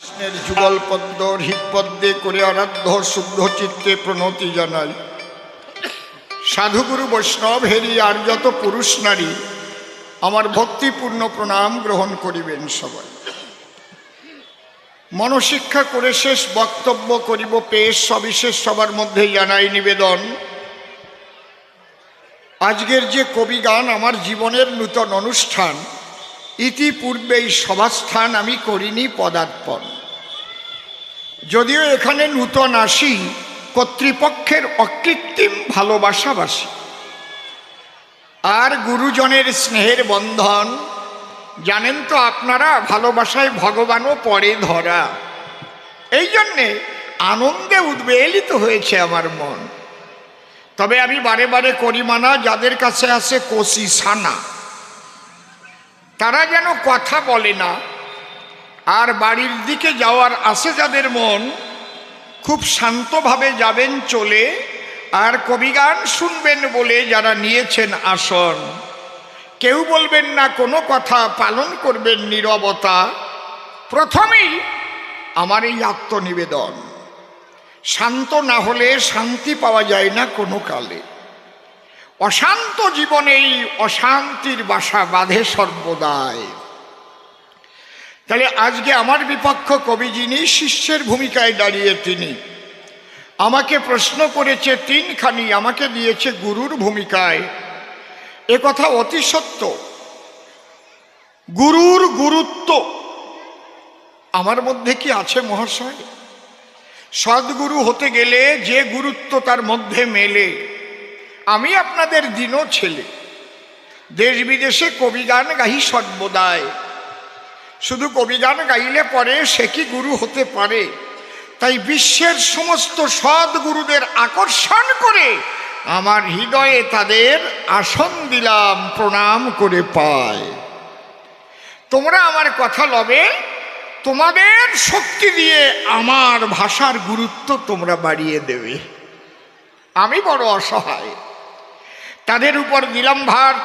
কৃষ্ণের যুগল পদ্ম হৃৎপদ্মে করে আরাধ্য শুদ্ধ চিত্তে প্রণতি জানাই। সাধুগুরু বৈষ্ণব হেরি, আর যত পুরুষ নারী, আমার ভক্তিপূর্ণ প্রণাম গ্রহণ করিবেন সবাই। মনশিক্ষা করে শেষ বক্তব্য করিব পেশ, সবিশেষ সবার মধ্যে জানাই নিবেদন। আজকের যে কবি গান, আমার জীবনের নূতন অনুষ্ঠান ইতিপূর্বে এই সভাস্থান আমি করিনি পদার্পণ। যদিও এখানে নূতন আসি, কর্তৃপক্ষের অকৃত্রিম ভালোবাসাবাসী আর গুরুজনের স্নেহের বন্ধন, জানেন তো আপনারা, ভালোবাসায় ভগবানও পরে ধরা। এই জন্যে আনন্দে উদ্বেলিত হয়েছে আমার মন। তবে আমি বারে বারে করি মানা যাদের কাছে আছে কোশি সানা। তারা যেন কথা বলে না। আর বাড়ির দিকে যাওয়ার আসে যাদের মন, খুব শান্তভাবে যাবেন চলে, আর কবিগান শুনবেন বলে যারা নিয়েছেন আসন। কেউ বলবেন না, কোনো কথা পালন করবেন নীরবতা। প্রথমেই আমার এই আত্মনিবেদন। শান্ত না হলে শান্তি পাওয়া যায় না কোনো কালে। অশান্ত জীবনেই অশান্তির বাসা বাঁধে সর্বদায় তাহলে আজকে আমার বিপক্ষ কবি যিনি, শিষ্যের ভূমিকায় দাঁড়িয়ে তিনি, আমাকে প্রশ্ন করেছে তিনখানি, আমাকে দিয়েছে গুরুর ভূমিকায়। এ কথা অতি সত্য। গুরুর গুরুত্ব আমার মধ্যে কি আছে মহাশয়? সদ্গুরু হতে গেলে যে গুরুত্ব তার মধ্যে মেলে। আমি আপনাদের দিনও ছেলে। দেশ বিদেশে কবিগান গাহি সর্বদায় শুধু কবিগান গাইলে পরে সে কি গুরু হতে পারে? তাই বিশ্বের সমস্ত সৎ গুরুদের আকর্ষণ করে আমার হৃদয়ে তাদের আসন দিলাম, প্রণাম করে পায়। তোমরা আমার কথা লবে, তোমাদের শক্তি দিয়ে আমার ভাষার গুরুত্ব তোমরা বাড়িয়ে দেবে। আমি বড় অসহায়। তাদের উপর দিলাম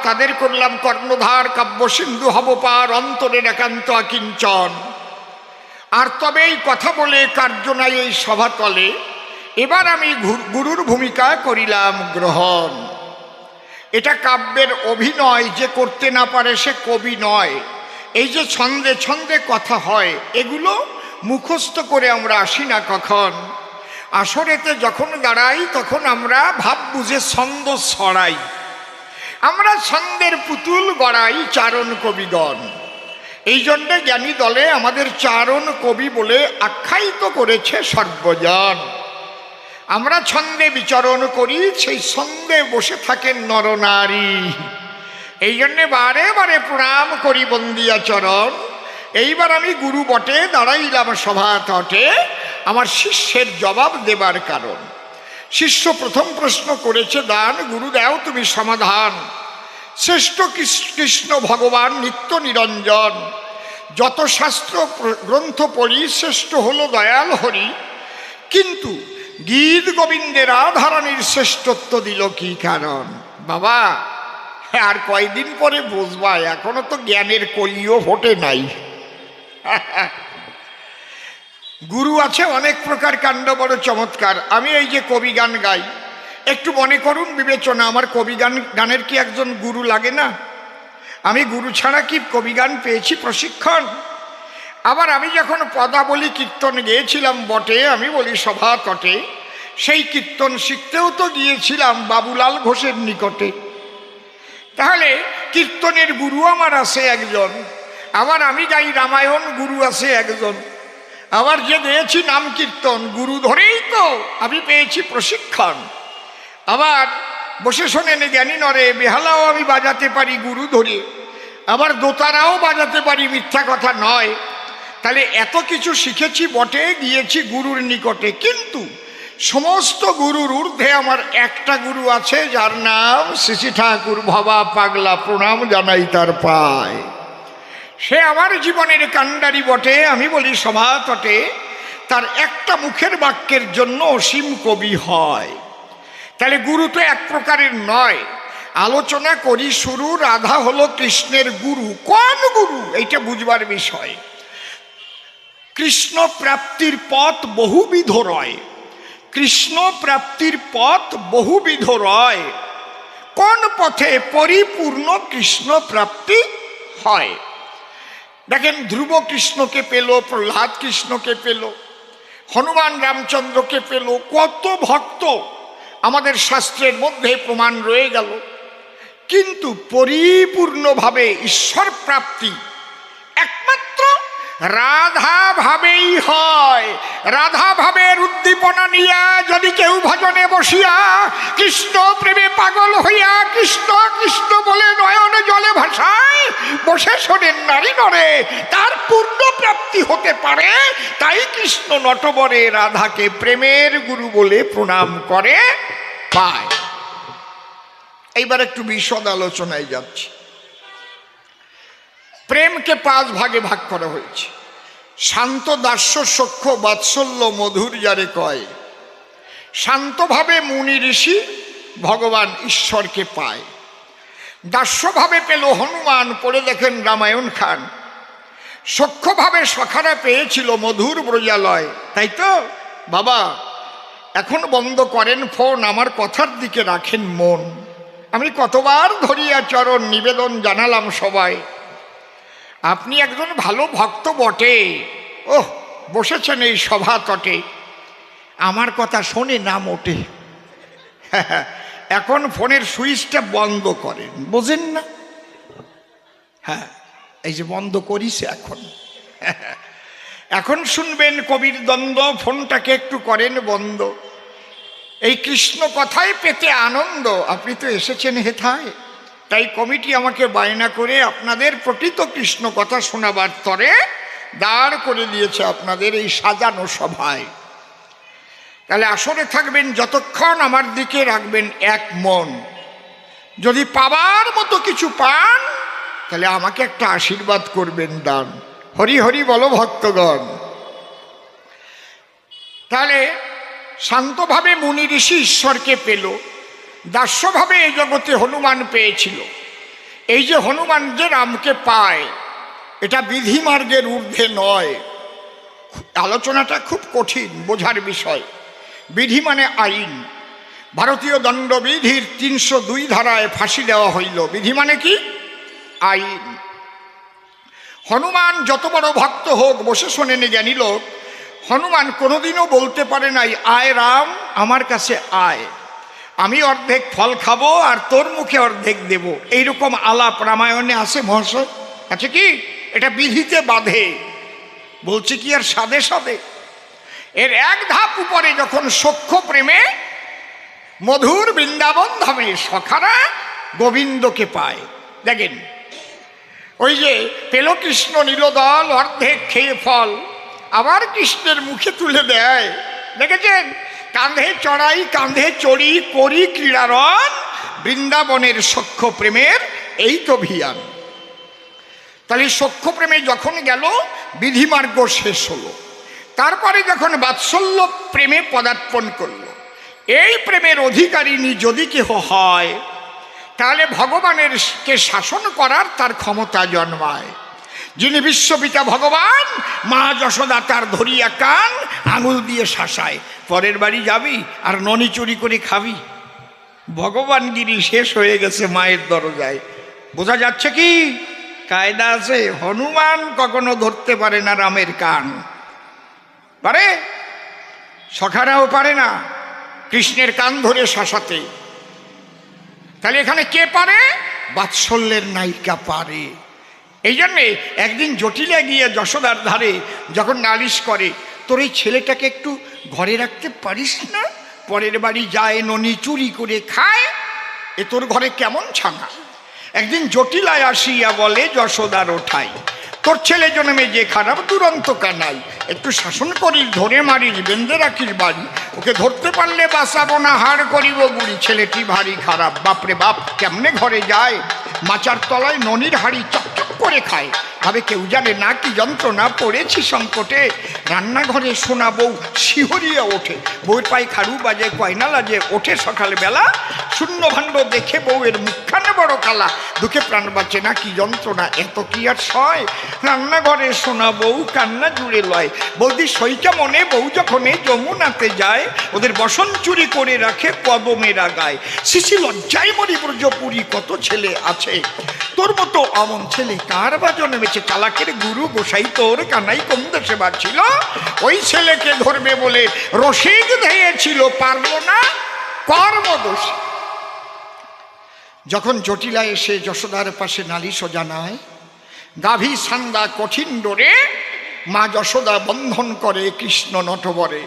তাদের করলাম কর্ণধার, কাব্য সিন্ধু হব পার অন্তরের একান্ত আকিঞ্চন। আর তবে এই কথা বলে কার্য নাই এই সভাতলে এবার আমি গুরুর ভূমিকা করিলাম গ্রহণ। এটা কাব্যের অভিনয়, যে করতে না পারে সে কবি নয়। এই যে ছন্দে ছন্দে কথা হয়, এগুলো মুখস্থ করে আমরা আসি না কখন। আসরেতে যখন দাঁড়াই, তখন আমরা ভাব বুঝে ছন্দ ছড়াই। আমরা ছন্দের পুতুল গড়াই চারণ কবিগণ। এই জন্যে জ্ঞানী দলে আমাদের চারণ কবি বলে আখ্যায়িত করেছে সর্বজন আমরা ছন্দে বিচরণ করি, সেই ছন্দে বসে থাকেন নরনারী। এই জন্যে বারে বারে প্রণাম করি বন্দিয়াচরণ এইবার আমি গুরু বটে, দাঁড়াইলাম সভা তটে, আমার শিষ্যের জবাব দেবার কারণ। শিষ্য প্রথম প্রশ্ন করেছে, দান গুরু দেও তুমি সমাধান। শ্রেষ্ঠ কৃষ্ণ ভগবান নিত্য নিরঞ্জন। যত শাস্ত্র গ্রন্থ পড়ি, শ্রেষ্ঠ হল দয়াল হরি। কিন্তু গীত গোবিন্দের রাধারানীর শ্রেষ্ঠত্ব দিল কি কারণ? বাবা, আর কয়দিন পরে বুঝবা, এখনও তো জ্ঞানের কলিও ফোটে নাই। গুরু আছে, অনেক প্রকার কাণ্ড, বড় চমৎকার। আমি এই যে কবি গান গাই, একটু মনে করুন বিবেচনা, আমার কবি গান, গানের কি একজন গুরু লাগে না? আমি গুরু ছাড়া কি কবি গান পেয়েছি প্রশিক্ষণ? আবার আমি যখন পদাবলী কীর্তন গেয়েছিলাম বটে, আমি বলি সভা তটে, সেই কীর্তন শিখতেও তো গিয়েছিলাম বাবুলাল ঘোষের নিকটে। তাহলে কীর্তনের গুরু আমার আছে একজন, আবার আমি গাই রামায়ণ গুরু আছে একজন। আবার যে গেয়েছি নাম কীর্তন, গুরু ধরেই তো আমি পেয়েছি প্রশিক্ষণ। আবার বসে শোনেন জ্ঞানী নরে, বেহালাও আমি বাজাতে পারি গুরু ধরে। আবার দোতারাও বাজাতে পারি মিথ্যা কথা নয়। তাহলে এত কিছু শিখেছি, বটে গিয়েছি গুরুর নিকটে। কিন্তু সমস্ত গুরুর ঊর্ধ্বে আমার একটা গুরু আছে, যার নাম শ্রী ঠাকুর ভবা পাগলা প্রণাম জানাই তার পায়। সে আমার জীবনের কাণ্ডারি বটে, আমি বলি সভা তটে, তার একটা মুখের বাক্যের জন্য অসীম কবি হয়। তাহলে গুরু তো এক প্রকারের নয়। আলোচনা করি, শুরু, রাধা হলো কৃষ্ণের গুরু। কোন গুরু? এইটা বুঝবার বিষয়। কৃষ্ণ প্রাপ্তির পথ বহুবিধ রয়। কৃষ্ণ প্রাপ্তির পথ বহুবিধ রয়। কোন পথে পরিপূর্ণ কৃষ্ণ প্রাপ্তি হয়? দেখেন ধ্রুব কৃষ্ণকে পেল, প্রহ্লাদ কৃষ্ণকে পেল, হনুমান রামচন্দ্রকে পেল, কত ভক্ত আমাদের শাস্ত্রের মধ্যে প্রমাণ রয়ে গেল। কিন্তু পরিপূর্ণভাবে ঈশ্বর প্রাপ্তি একমাত্র রাধা ভাবেই হয়। রাধা ভাবের উদ্দীপনা নিয়া যদি কেউ ভজনে বসিয়া কৃষ্ণ প্রেমে পাগল হইয়া কৃষ্ণ কৃষ্ণ বলে নয়ন জলে ভাসায় শোনেন নারী নরে তার পূর্ণ প্রাপ্তি হতে পারে, তাই কৃষ্ণ নটবরে রাধাকে প্রেমের গুরু বলে প্রণাম করে। পায়। এইবার একটু বিশদ আলোচনায় যাচ্ছি। প্রেমকে পাঁচ ভাগে ভাগ করা হয়েছে। শান্ত দাস্য সখ্য বাৎসল্য মধুর যারে কয়, শান্তভাবে মুনি ঋষি ভগবান ঈশ্বরকে পায়। দাস্যভাবে পেল হনুমান, পড়ে দেখেন রামায়ণ খান। সখ্যভাবে সখারা পেয়েছিল মধুর ব্রজালয়, তাই তো? বাবা, এখন বন্ধ করেন ফোন, আমার কথার দিকে রাখেন মন। আমি কতবার ধরিয়া চরণ নিবেদন জানালাম সবাই। আপনি একজন ভালো ভক্ত বটে। ওহ, বসেছেন এই সভা তটে। আমার কথা শোনে না মোটে। এখন ফোনের সুইচটা বন্ধ করেন, বোঝেন না? হ্যাঁ এই যে বন্ধ করিস এখন। এখন শুনবেন কবির দ্বন্দ্ব, ফোনটাকে একটু করেন বন্ধ। এই কৃষ্ণ কথায় পেতে আনন্দ, আপনি তো এসেছেন হেথায়। তাই কমিটি আমাকে বায়না করে আপনাদের প্রকৃত কৃষ্ণ কথা শোনাবার তরে দাঁড় করে দিয়েছে আপনাদের এই সাজানো সভায়। তাহলে আসরে থাকবেন, যতক্ষণ আমার দিকে রাখবেন এক মন। যদি পাবার মতো কিছু পান, তাহলে আমাকে একটা আশীর্বাদ করবেন দান। হরি হরি বলো ভক্তগণ। তাহলে শান্তভাবে মুনি ঋষি ঈশ্বরকে পেল, দাস্যভাবে এই জগতে হনুমান পেয়েছিল। এই যে হনুমান যে রামকে পায়, এটা বিধিমার্গের ঊর্ধ্বে নয়। আলোচনাটা খুব কঠিন, বোঝার বিষয়। বিধি মানে আইন। ভারতীয় দণ্ডবিধির তিনশো দুই ধারায় ফাঁসি দেওয়া হইল। বিধি মানে কি? আইন। হনুমান যত বড় ভক্ত হোক, বসে শোনেনি জ্ঞানী লোক, হনুমান কোনোদিনও বলতে পারে নাই, আয় রাম, আমার কাছে আয়। আমি অর্ধেক ফল খাব আর তোর মুখে অর্ধেক দেব। এইরকম আলাপ রামায়ণে আছে মহাশয়। আছে কি? এটা বিধিতে বাঁধে। বলছে কি আর সাদে সাদে এর এক ধাপ উপরে যখন সখ্য প্রেমে মধুর বৃন্দাবন ধামে সখারা গোবিন্দকে পায়। দেখেন, ওই যে পেল কৃষ্ণ নীলদল অর্ধেক খেয়ে ফল, আবার কৃষ্ণের মুখে তুলে দেয়। দেখেছেন? কাঁধে চড়াই, কাঁধে চড়ি করি ক্রীড়ারণ, বৃন্দাবনের সখ্য প্রেমের এই তো ভিয়ান তাহলে সখ্য প্রেমে যখন গেল, বিধিমার্গ শেষ হলো। তারপরে যখন বাৎসল্য প্রেমে পদার্পণ করল, এই প্রেমের অধিকারিণী যদি কেহ হয়, তাহলে ভগবানের কে শাসন করার তার ক্ষমতা জন্মায়। যিনি বিশ্বপিতা ভগবান, মা যশোদা তার ধরিয়া কান, আঙুল দিয়ে শাসায়। পরের বাড়ি যাবি আর ননি চুরি করে খাবি। ভগবানগিরি শেষ হয়ে গেছে মায়ের দরজায়। বোঝা যাচ্ছে কি? কায়দা আছে, হনুমান কখনো ধরতে পারে না রামের কান। পারে? সখারাও পারে না, কৃষ্ণের কান ধরে শাসাতে। তাহলে এখানে কে পারে? বাৎসল্যের নায়িকা পারে। এই জন্যে একদিন জটিলে গিয়ে যশোদার ধারে যখন নালিশ করে, তোর এই ছেলেটাকে একটু ঘরে রাখতে পারিস না? পরের বাড়ি যায়, ননি চুরি করে খায়, এ তোর ঘরে কেমন ছাঙা একদিন জটিলায় আসিয়া বলে যশোদার ওঠাই তোর ছেলে জন্মে যে খারাপ দুরন্ত কানাই, একটু শাসন করিস, ধরে মারিস, বেঁধে রাখিস বাড়ি। ওকে ধরতে পারলে বাঁচাবো না হার করিব বুড়ি। ছেলেটি ভারী খারাপ, বাপরে বাপ, কেমনে ঘরে যায়? মাচার তলায় ননির হাড়ি চকচক করে খায়। তবে কেউ জানে না কি যন্ত্রণা পড়েছি সংকটে। রান্নাঘরে শোনা বউ শিহরিয়া ওঠে। বউয়ের পায়ে খাড়ু বাজে, কয়না লাজে ওঠে সকালবেলা। শূন্য ভাণ্ড দেখে বউয়ের মুখখানে বড় কালা। দুঃখে প্রাণ বাঁচে না কি যন্ত্রণা, এত কি আর সয়? রান্নাঘরে শোনা বউ কান্না জুড়ে লয়। বৌদি সইটা মনে, বউ যখন যমুনাতে যায়, ওদের বসন চুরি করে রাখে কদমেরা গায় শিশি লজ্জায় মরি ব্রজপুরি কত ছেলে আছে? তোর মতো অমন ছেলে কার বা জন্মেছে চালাকের গুরু গোসাই তোর কানাই কোন দেশে ছিল। ওই ছেলেকে ধরবে বলে রসিদ ধেয়েছিল, পারল না কর্মদোষী। যখন জটিলা এসে যশোদার পাশে নালিশ জানায় গাভী সান্দা কঠিন ডোরে মা যশোদা বন্ধন করে কৃষ্ণ নটবরে।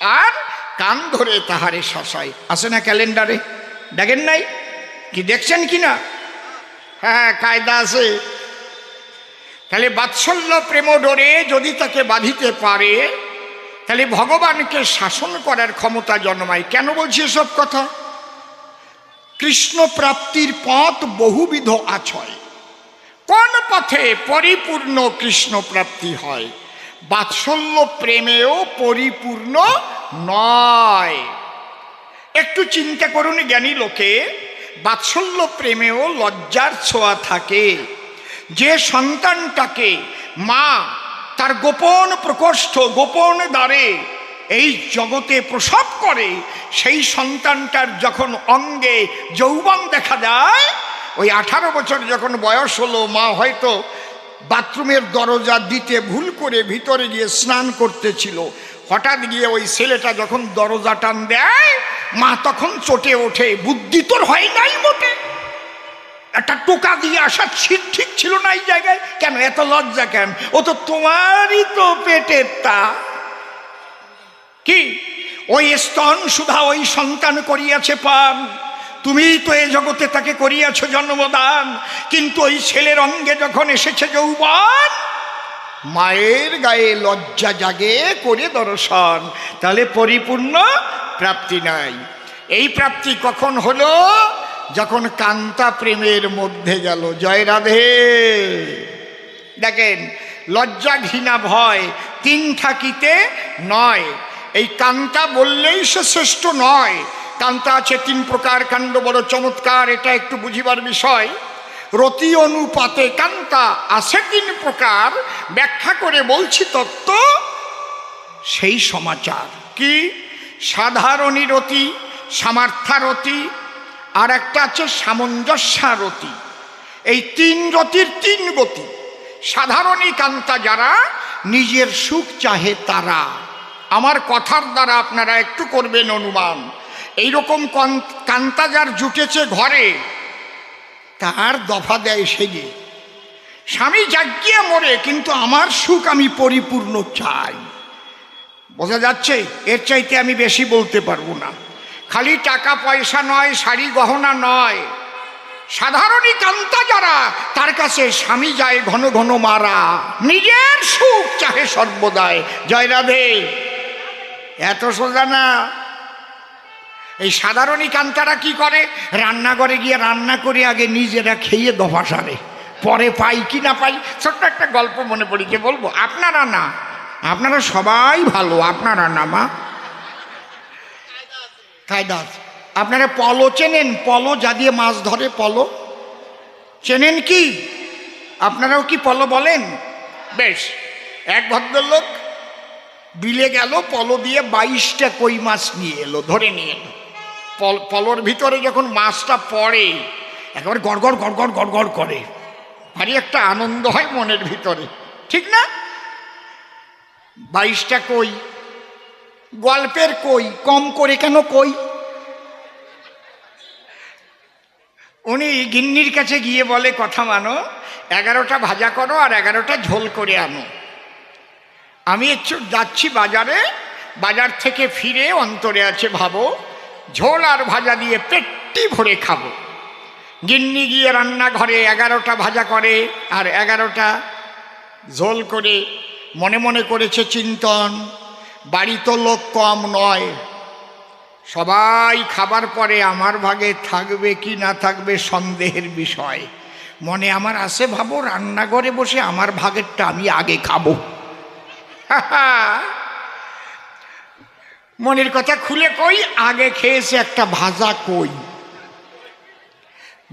আর কান ধরে তাহারে শশায় আসে না ক্যালেন্ডারে? দেখেন নাই? কি দেখছেন কি না? হ্যাঁ কায়দা আছে। তাহলে বাৎসল্য প্রেম ডোরে যদি তাকে বাঁধিতে পারে, তাহলে ভগবানকে শাসন করার ক্ষমতা জন্মায়। কেন বলছি এসব কথা? কৃষ্ণ প্রাপ্তির পথ বহুবিধ আছয়। কোন পথে পরিপূর্ণ কৃষ্ণ প্রাপ্তি হয়? বাৎসল্য প্রেমেও পরিপূর্ণ নয়। একটু চিন্তা করুন জ্ঞানী লোকে বাৎসল্য প্রেমেও লজ্জার ছোঁয়া থাকে। যে সন্তানটাকে মা তার গোপন প্রকোষ্ঠ, গোপন দ্বারে এই জগতে প্রসব করে, সেই সন্তানটার যখন অঙ্গে যৌবন দেখা যায়, ওই আঠারো বছর যখন বয়স হলো, মা হয়তো বাথরুমের দরজা দিতে ভুল করে ভিতরে গিয়ে স্নান করতেছিল। হঠাৎ গিয়ে ওই ছেলেটা যখন দরজা টান দেয়, মা তখন চটে ওঠে, বুদ্ধি তোর হয় নাই মোটে একটা টোকা দিয়ে আসার ছিট ঠিক ছিল না এই জায়গায়। কেন, এত লজ্জা কেন? ও তো তোমারই তো পেটের তা। কি? ওই স্তন সুধা ওই সন্তান করিয়াছে পান তুমি তো এ জগতে তাকে করিয়াছ জন্মদান। কিন্তু ওই ছেলের অঙ্গে যখন এসেছে যৌবন মায়ের গায়ে লজ্জা জাগে করে দর্শন। তাহলে পরিপূর্ণ প্রাপ্তি নাই। এই প্রাপ্তি কখন হলো? যখন কান্তা প্রেমের মধ্যে গেল। জয় রাধে। দেখেন লজ্জা ঘৃণা ভয় তিন থাকিতে নয়। এই কান্তা বললেই সে শ্রেষ্ঠ নয়। কান্তা আছে তিন প্রকার কাণ্ড, বড় চমৎকার, এটা একটু বুঝিবার বিষয়। রতি অনুপাতে কান্তা আছে তিন প্রকার? ব্যাখ্যা করে বলছি তত্ত্ব, সেই সমাচার। কি? সাধারণী রতি সামার্থারতি আর একটা আছে সামঞ্জস্যারতি এই তিন রতির তিন গতি। সাধারণী কান্তা যারা, নিজের সুখ চাহে তারা। আমার কথার দ্বারা আপনারা একটু করবেন অনুমান। এইরকম কান্তা যার জুটেছে ঘরে তার দফা দেয় সেগে স্বামী জাগিয়ে মরে, কিন্তু আমার সুখ আমি পরিপূর্ণ চাই। বোঝা যাচ্ছে, এর চাইতে আমি বেশি বলতে পারব না। খালি টাকা, পয়সা নয়, শাড়ি, গহনা নয়। সাধারণই কান্তা যারা, তার কাছে স্বামী যায় ঘন ঘন মারা। নিজের সুখ চাহে সর্বদায় জয় রাধে। এত সোজা না? এই সাধারণী কান্তারা কি করে? রান্নাঘরে গিয়ে রান্না করে আগে নিজেরা খেয়ে দফা সারে পরে পাই কি না পাই? ছোট্ট একটা গল্প মনে পড়িছে বলব আপনারা না আপনারা সবাই ভালো আপনারা না মা। কায়দা আছে। আপনারা পলো চেনেন? পলো যা দিয়ে মাছ ধরে পলো। চেনেন কি? আপনারাও কি পলো বলেন? বেশ এক ভদ্রলোক বিলে গেল পলো দিয়ে বাইশটা কই মাছ নিয়ে এলো ধরে নিয়ে এলো। পলোর ভিতরে যখন মাছটা পড়ে, একেবারে গড়গড় গড়গড় গড়গড় করে। ভারী একটা আনন্দ হয় মনের ভিতরে। ঠিক না? বাইশটা কই? গল্পের কই? কম করে কেন কই? উনি গিন্নির কাছে গিয়ে বলে, কথা মানো, এগারোটা ভাজা করো আর এগারোটা ঝোল করে আনো। আমি একটু যাচ্ছি বাজারে, বাজার থেকে ফিরে অন্তরে আছে ভাবো ঝোল আর ভাজা দিয়ে পেটটি ভরে খাব। গিন্নি গিয়ে রান্নাঘরে এগারোটা ভাজা করে আর এগারোটা ঝোল করে মনে মনে করেছে চিন্তন, বাড়ি তো লোক কম নয়। সবাই খাবার পরে আমার ভাগে থাকবে কি না থাকবে সন্দেহের বিষয়। মনে আমার আছে ভাবো, রান্নাঘরে বসে আমার ভাগেরটা আমি আগে খাব। মনের কথা খুলে কই, আগে খেয়েছে একটা ভাজা কই।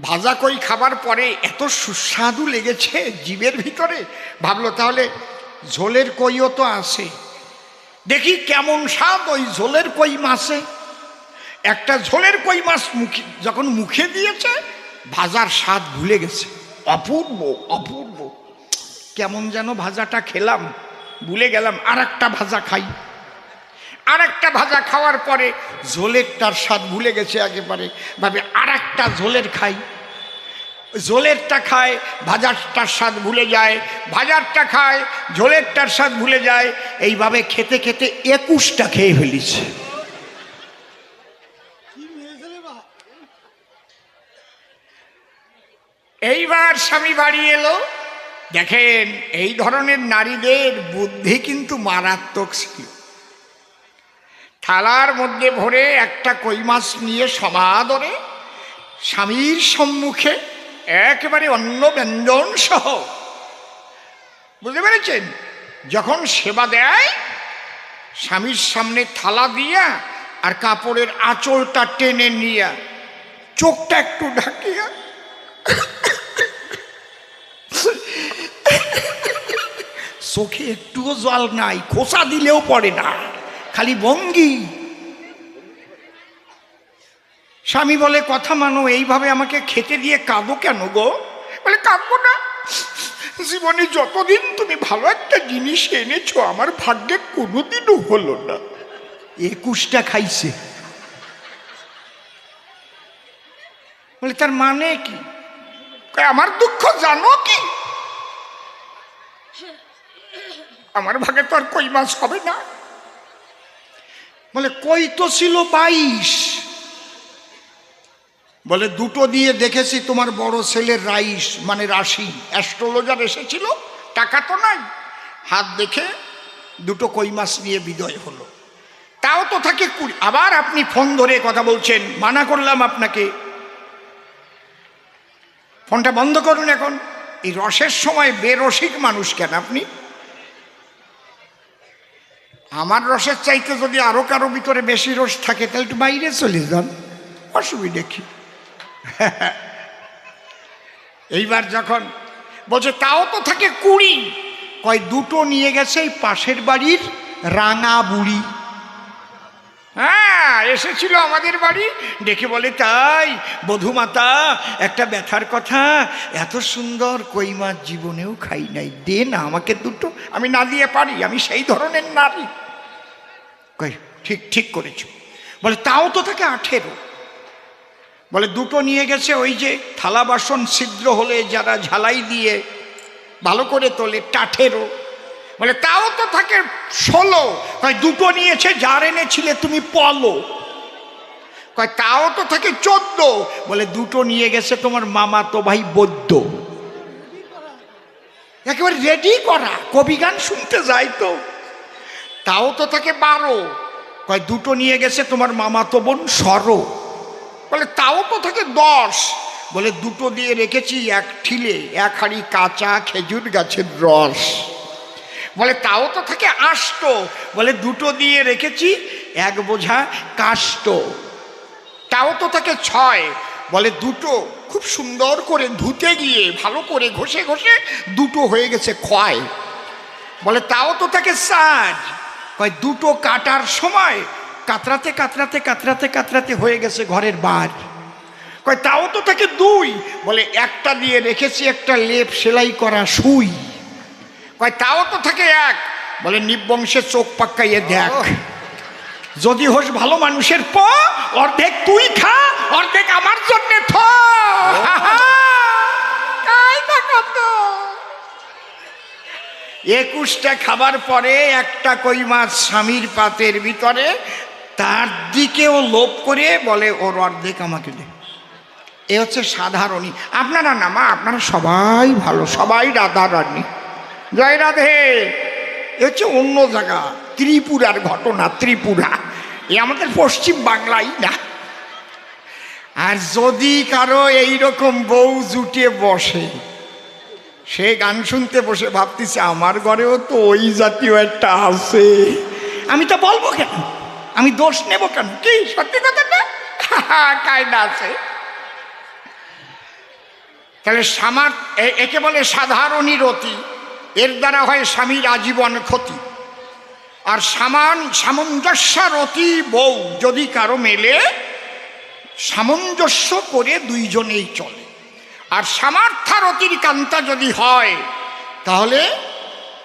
ভাজা কই খাবার পরে এত সুস্বাদু লেগেছে জীবের ভিতরে। ভাবলো তাহলে ঝোলের কইও তো আছে। দেখি কেমন স্বাদ ওই ঝোলের কই মাছে। একটা ঝোলের কই মাছ মুখে, যখন মুখে দিয়েছে, ভাজার স্বাদ ভুলে গেছে। অপূর্ব অপূর্ব। কেমন যেন ভাজাটা খেলাম, ভুলে গেলাম আর একটা ভাজা খাই। আর একটা ভাজা খাওয়ার পরে ঝোলেরটার স্বাদ ভুলে গেছে একেবারে। ভাবে আর একটা ঝোলের খাই। ঝোলেরটা খায় ভাজারটার স্বাদ ভুলে যায় ভাজারটা খায় ঝোলেরটার স্বাদ ভুলে যায়। এইভাবে খেতে খেতে একুশটা খেয়ে ফেলিছে এইবার স্বামী বাড়ি এলো। দেখেন এই ধরনের নারীদের বুদ্ধি কিন্তু মারাত্মক ছিল। থালার মধ্যে ভরে একটা কই মাছ নিয়ে সমাদরে স্বামীর সম্মুখে একেবারে অন্য ব্যঞ্জন সহ। বুঝতে পেরেছেন? যখন সেবা দেয়, স্বামীর সামনে থালা দিয়া আর কাপড়ের আঁচলটা টেনে নিয়া চোখটা একটু ঢাকিয়া চোখে একটুও জল নাই, খোসা দিলেও পড়ে না। খালি ভঙ্গি স্বামী বলে, কথা মানো, এইভাবে আমাকে খেতে দিয়ে কাঁদো কেন গো? বলে, কাঁদবো না। জীবনে যতদিন তুমি ভালো একটা জিনিস এনেছো, আমার ভাগ্যে কোনোদিনও হলো না। একুশটা খাইছে। বলে, তার মানে কি? আমার দুঃখ জানো কি? আমার ভাগে তো আর কই মাছ হবে না। বলে, কই তো ছিল বাইশ? বলে, দুটো দিয়ে দেখেছি তোমার বড় ছেলের রাইস মানে রাশি। অ্যাস্ট্রোলজার এসেছিল, টাকা তো নাই। হাত দেখে দুটো কই মাছ নিয়ে বিদয় হলো। তাও তো থাকে কুড়ি। আবার আপনি ফোন ধরে কথা বলছেন, মানা করলাম আপনাকে। ফোনটা বন্ধ করুন এখন। এই রসের সময় বেরসিক মানুষ কেন আপনি? আমার রসের চাইতে যদি আরও কারও ভিতরে বেশি রস থাকে, তাহলে একটু বাইরে চলে যান। অসুবিধে কি? এইবার যখন বলছে, তাও তো থাকে কুড়ি। কয়, দুটো নিয়ে গেছে এই পাশের বাড়ির রাঙা বুড়ি। হ্যাঁ এসেছিল আমাদের বাড়ি। ডেকে বলে, তাই, বধুমাতা, একটা ব্যথার কথা, এত সুন্দর কই মাছ জীবনেও খাই নাই। দে না আমাকে দুটো, আমি না দিয়ে পারি, আমি সেই ধরনের নারী। কই, ঠিক ঠিক করেছ। বলে, তাও তো থাকে আঠেরো। বলে, দুটো নিয়ে গেছে ওই যে থালা বাসন ছিদ্র হলে যারা ঝালাই দিয়ে ভালো করে তোলে টাঠেরও বলে, তাও তো থাকে ষোলো। কয়, দুটো নিয়েছে, যার এনেছিলে তুমি পলো। কয়, তাও তো থাকে চোদ্দ। বলে, দুটো নিয়ে গেছে তোমার মামা, তো ভাই বৌদ্ধ। একেবারে রেডি করা, কবি গান শুনতে যাই তো। তাও তো থাকে বারো। কয়, দুটো নিয়ে গেছে তোমার মামা, তো বোন সরো। বলে, তাও তো থাকে দশ। বলে, দুটো দিয়ে রেখেছি এক ঠিলে, এক হাড়ি কাঁচা খেজুর গাছের রস। বলে, তাও তো থাকে আষ্ট। বলে, দুটো দিয়ে রেখেছি, এক বোঝা কাষ্ট। তাও তো থাকে ছয়। বলে, দুটো, খুব সুন্দর করে ধুতে গিয়ে, ভালো করে ঘষে ঘষে দুটো হয়ে গেছে ক্ষয় বলে, তাও তো থাকে সাজ। কয়, দুটো কাটার সময় কাতরাতে কাতরাতে কাতরাতে কাতরাতে হয়ে গেছে ঘরের বার। কয়, তাও তো থাকে দুই। বলে, একটা দিয়ে রেখেছি, একটা লেপ সেলাই করা সুই। কয় তাও তো থাকে এক। বলে নিবংশের চোখ পাক্কাইয়ে দেখ। যদি হোস ভালো মানুষের প অর্ধেক তুই খা অর্ধেক আমার জন্য থ। একুশটা খাবার পরে একটা কই মাছ স্বামীর পাতের ভিতরে তার দিকেও লোভ করে বলে ওর অর্ধেক আমাকে দে। এ হচ্ছে সাধারণই আপনারা না মা আপনারা সবাই ভালো সবাই রাধা রানী। জয় রাধে এ হচ্ছে অন্য জায়গা, ত্রিপুরার ঘটনা, ত্রিপুরা। এ আমাদের পশ্চিম বাংলাই না। আর যদি কারও এইরকম বউ জুটিয়ে বসে, সে গান শুনতে বসে, ভাবতেছে আমার ঘরেও তো ওই জাতীয় একটা আছে। আমি তো বলব কেন? আমি দোষ নেব কেন? কি, সত্যি কথাটা? কায়দা আছে। তাহলে সামার একে বলে সাধারণই রতি। এর দ্বারা হয় স্বামীর আজীবন ক্ষতি। আর সামান সামঞ্জস্যরতি বউ, যদি কারও মেলে, সামঞ্জস্য করে দুইজনেই চলে। আর সামার্থারতির কান্তা যদি হয়, তাহলে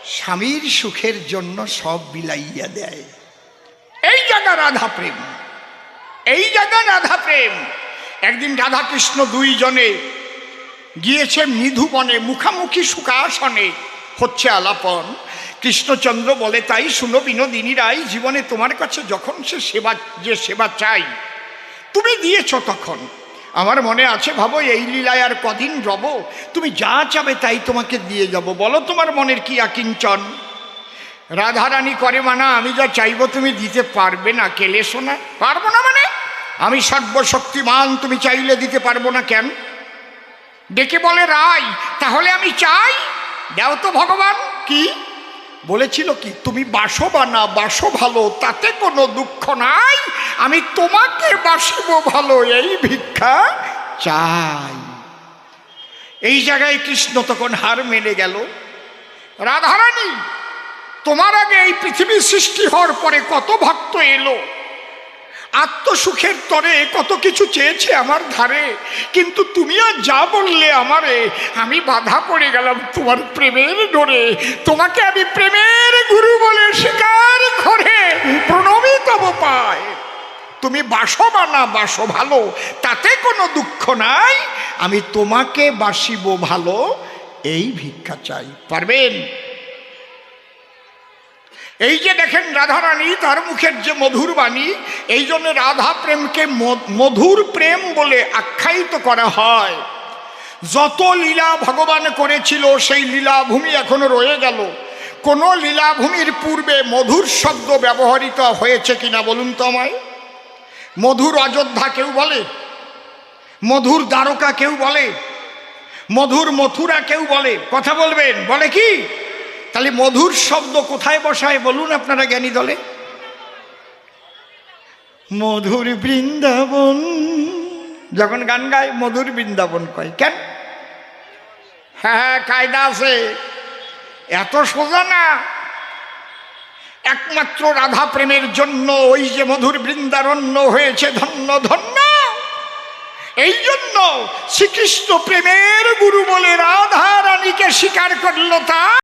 স্বামীর সুখের জন্য সব বিলাইয়া দেয়। এই জায়গা রাধা প্রেম। এই জায়গা রাধা প্রেম। একদিন রাধা কৃষ্ণ দুইজনে গিয়েছে মৃধুবনে মুখামুখি সুখাসনে। হচ্ছে আলাপন। কৃষ্ণচন্দ্র বলে, তাই শুনো বিনোদিনী রায় জীবনে তোমার কাছে যখন সে সেবা, যে সেবা চাই, তুমি দিয়েছ তখন। আমার মনে আছে, ভাবো, এই লীলায় আর কদিন রব। তুমি যা চাবে তাই তোমাকে দিয়ে যাব। বলো তোমার মনের কি আকিঞ্চন? রাধারানী করে, মানা, আমি যা চাইব তুমি দিতে পারবে না, কেলে শোনা পারব না মানে? আমি সর্বশক্তিমান, তুমি চাইলে দিতে পারব না কেন? ডেকে বলে রাই তাহলে আমি চাই দাও তো ভগবান। কি? বলেছিল কি, তুমি বাসো বা না, বাসো ভালো, তাতে কোনো দুঃখ নাই। আমি তোমাকে বাসিব ভালো, এই ভিক্ষা চাই। এই জায়গায় কৃষ্ণ তখন হার মেনে গেল। রাধারানী, তোমার আগে এই পৃথিবী সৃষ্টি হওয়ার পরে কত ভক্ত এলো? আত্মসুখের তরে কত কিছু চেয়েছে আমার ধারে। কিন্তু তুমি আর যা বললে আমারে, আমি বাধা পড়ে গেলাম তোমার প্রেমের ডোরে। তোমাকে আমি প্রেমের গুরু বলে শিকার ঘরে প্রণমী তব পায়। তুমি বাসো বা না বাসো ভালো, তাতে কোনো দুঃখ নাই। আমি তোমাকে বাসিব ভালো, এই ভিক্ষা চাই। পারবেন? এই যে দেখেন রাধারানী, তার মুখের যে মধুর বাণী, এই জন্য রাধা প্রেমকে মধুর প্রেম বলে আখ্যায়িত করা হয়। যত লীলা ভগবান করেছিল, সেই লীলাভূমি এখনও রয়ে গেল। কোন লীলাভূমির পূর্বে মধুর শব্দ ব্যবহৃত হয়েছে কিনা বলুন তো আমায়? মধুর অযোধ্যা কেউ বলে? মধুর দ্বারকা কেউ বলে? মধুর মথুরা কেউ বলে? কথা বলবেন, বলে কি? তাহলে মধুর শব্দ কোথায় বসায় বলুন আপনারা জ্ঞানী দলে? মধুর বৃন্দাবন। যখন গান গায়, মধুর বৃন্দাবন কয়। কেন? হ্যাঁ হ্যাঁ কায়দা আছে। এত সোজা না। একমাত্র রাধা প্রেমের জন্য ওই যে মধুর বৃন্দারণ্য হয়েছে ধন্য ধন্য। এই জন্য শ্রীকৃষ্ণ প্রেমের গুরু বলে রাধা রানীকে স্বীকার করল তা